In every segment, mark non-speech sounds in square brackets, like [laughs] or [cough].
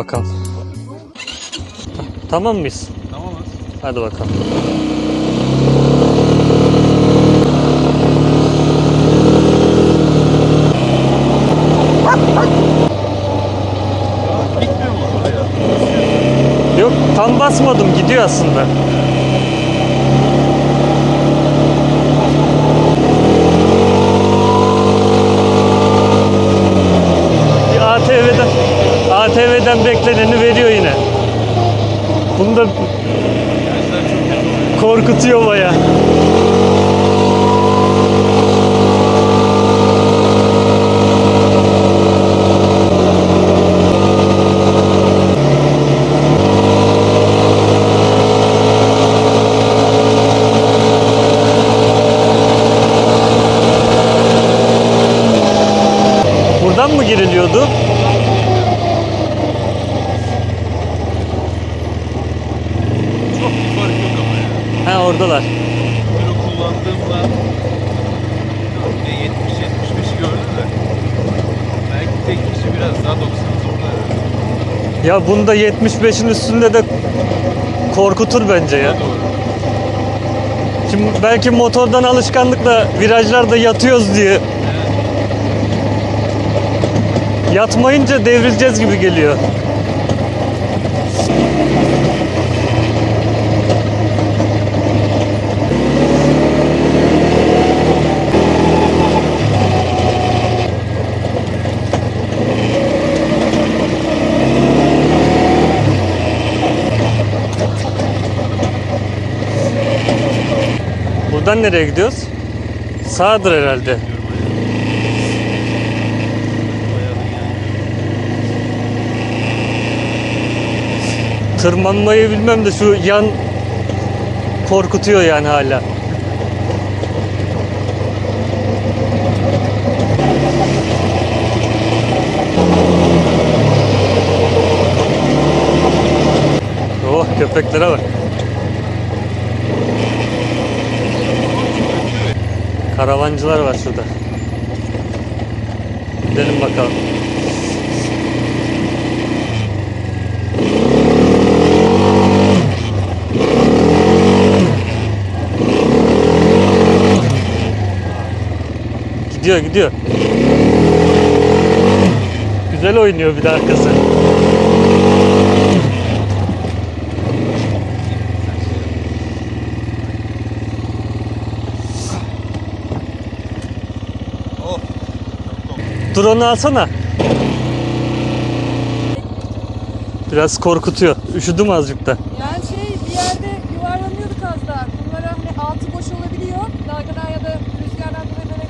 Bakalım. Ta- Tamam mıyız? Tamamız. Hadi bakalım. Yok tam basmadım gidiyor aslında. Bir ATV'den Bekleneni veriyor yine. Bunu da korkutuyor baya. Buradan mı giriliyordu? Çok bir fark yok ama oradalar. Bunu kullandığımda bir de 70-75'i gördüm de belki tek kişi biraz daha 90'ı zorlar. Ya bunda 75'in üstünde de korkutur bence ya. Doğru. Şimdi belki motordan alışkanlıkla virajlarda yatıyoruz diye Evet. yatmayınca devrileceğiz gibi geliyor. Buradan nereye gidiyoruz? Sağdır herhalde. Tırmanmayı bilmem de şu yan korkutuyor yani hala. Oh köpeklere bak. Karavancılar var şurada. Gidelim bakalım. Gidiyor gidiyor. Güzel oynuyor bir de arkası. Oh. Drone'u alsana. Biraz korkutuyor. Üşüdüm azıcık da. Yani şey bir yerde yuvarlanıyorduk az daha. Bunlara hani altı boş olabiliyor. Dalgadan ya da rüzgardan dolayı böyle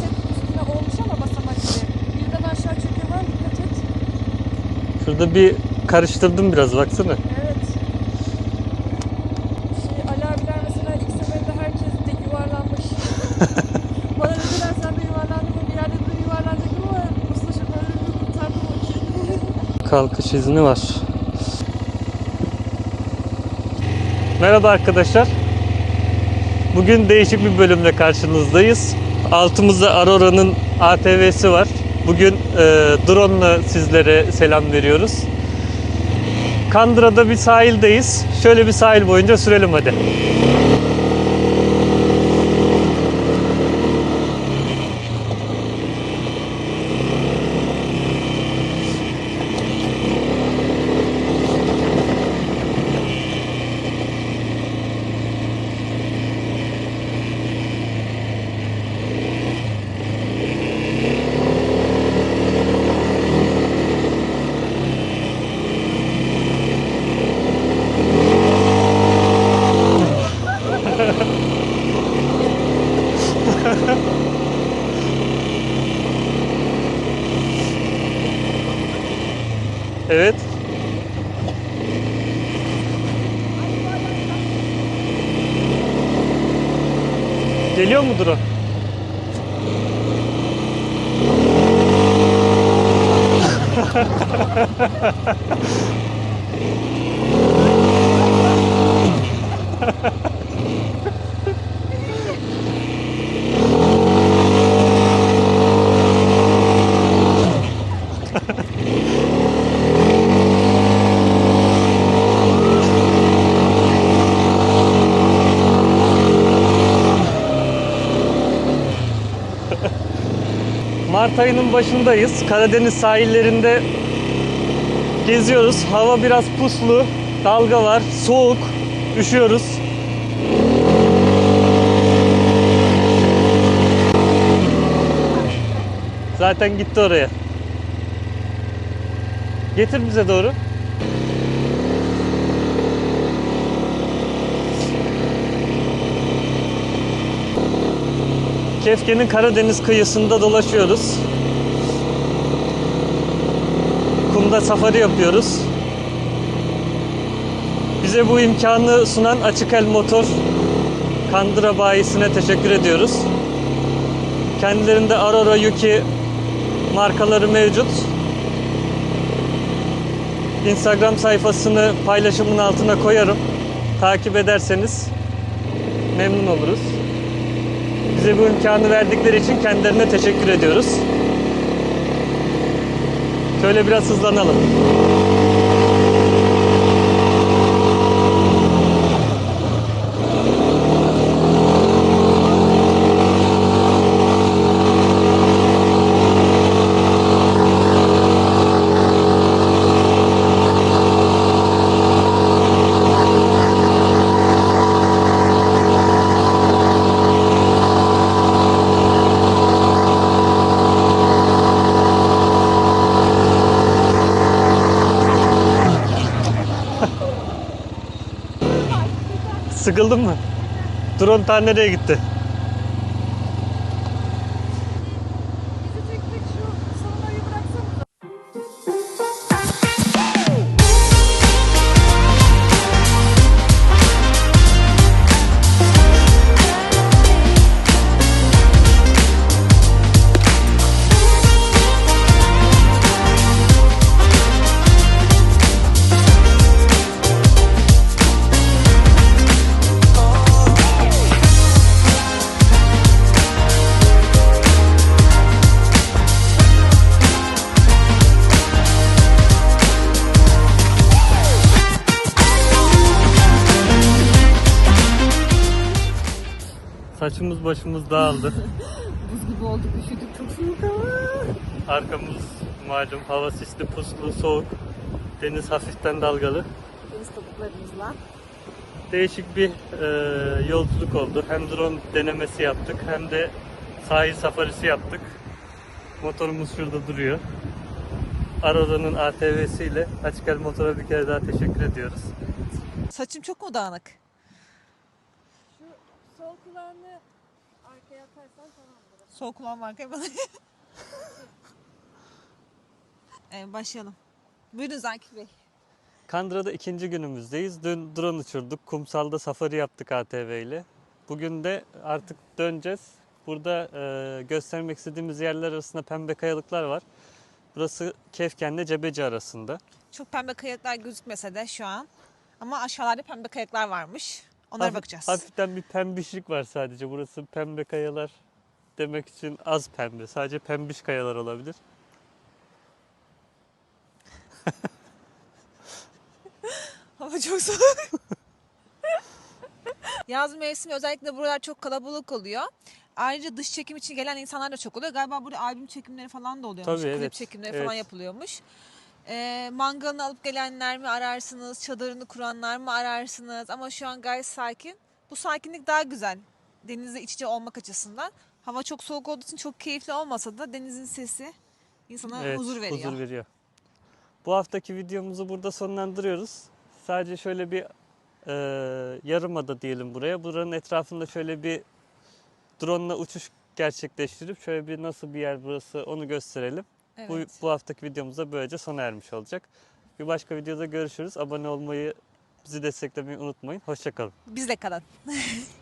set üstüne olmuş ama basamak gibi. Birden aşağı çöküyorlar dikkat et. Şurada bir karıştırdım biraz baksana. Evet. Şey Ali abiler mesela ilk seferinde herkes de yuvarlanmış. Bana dediler sen de yuvarlandın mı? Bir yerde de yuvarlanacaktım ama usta şoförlerini kurtardım o işi. Kalkış izni var. Merhaba arkadaşlar. Bugün değişik bir bölümle karşınızdayız. Altımızda Aurora'nın ATV'si var. Bugün e, drone'la sizlere selam veriyoruz. Kandıra'da bir sahildeyiz. Şöyle bir sahil boyunca sürelim hadi. Geliyor mudur [laughs] o? Mart ayının başındayız. Karadeniz sahillerinde geziyoruz. Hava biraz puslu, dalga var, soğuk, üşüyoruz. Zaten gitti oraya. Getir bize doğru. Kefke'nin Karadeniz kıyısında dolaşıyoruz. Kumda safari yapıyoruz. Bize bu imkanı sunan Açık El Motor Kandıra bayisine teşekkür ediyoruz. Kendilerinde Aurora Yuki markaları mevcut. Instagram sayfasını paylaşımın altına koyarım. Takip ederseniz memnun oluruz. Bize bu imkanı verdikleri için kendilerine teşekkür ediyoruz. Şöyle biraz hızlanalım. Sıkıldın mı? Drone ta nereye gitti? Saçımız başımız dağıldı. [laughs] Buz gibi olduk, üşüdük. Çok soğuk ama. Arkamız malum hava sisli, puslu, soğuk. Deniz hafiften dalgalı. Deniz kabuklarımızla. Değişik bir e, yolculuk oldu. Hem drone denemesi yaptık hem de sahil safarisi yaptık. Motorumuz şurada duruyor. Aurora'nın ATV'siyle Açık El Motor'a bir kere daha teşekkür ediyoruz. Saçım çok mu dağınık? Sol kulağını arkaya atarsan tamamdır. Sol kulağım arkaya bana. [laughs] evet, başlayalım. Buyurun Zakir Bey. Kandıra'da ikinci günümüzdeyiz. Dün drone uçurduk. Kumsalda safari yaptık ATV ile. Bugün de artık döneceğiz. Burada e, göstermek istediğimiz yerler arasında pembe kayalıklar var. Burası Kefken'le Cebeci arasında. Çok pembe kayalıklar gözükmese de şu an. Ama aşağılarda pembe kayalıklar varmış. Onlara Hafif- bakacağız. Hafiften bir pembişlik var sadece. Burası pembe kayalar demek için az pembe. Sadece pembiş kayalar olabilir. [laughs] Hava çok soğuk. [laughs] Yaz mevsimi özellikle buralar çok kalabalık oluyor. Ayrıca dış çekim için gelen insanlar da çok oluyor. Galiba burada albüm çekimleri falan da oluyormuş. Tabii, Klip evet. çekimleri Evet. falan yapılıyormuş. Ee, mangalını alıp gelenler mi ararsınız? Çadırını kuranlar mı ararsınız? Ama şu an gayet sakin. Bu sakinlik daha güzel. Denizle iç içe olmak açısından. Hava çok soğuk olduğu için çok keyifli olmasa da denizin sesi insana Evet, huzur veriyor. huzur veriyor. Bu haftaki videomuzu burada sonlandırıyoruz. Sadece şöyle bir e, yarımada diyelim buraya. Buranın etrafında şöyle bir drone ile uçuş gerçekleştirip şöyle bir nasıl bir yer burası onu gösterelim. Bu, Evet. bu haftaki videomuz da böylece sona ermiş olacak. Bir başka videoda görüşürüz. Abone olmayı, bizi desteklemeyi unutmayın. Hoşçakalın. Bizle kalın. [laughs]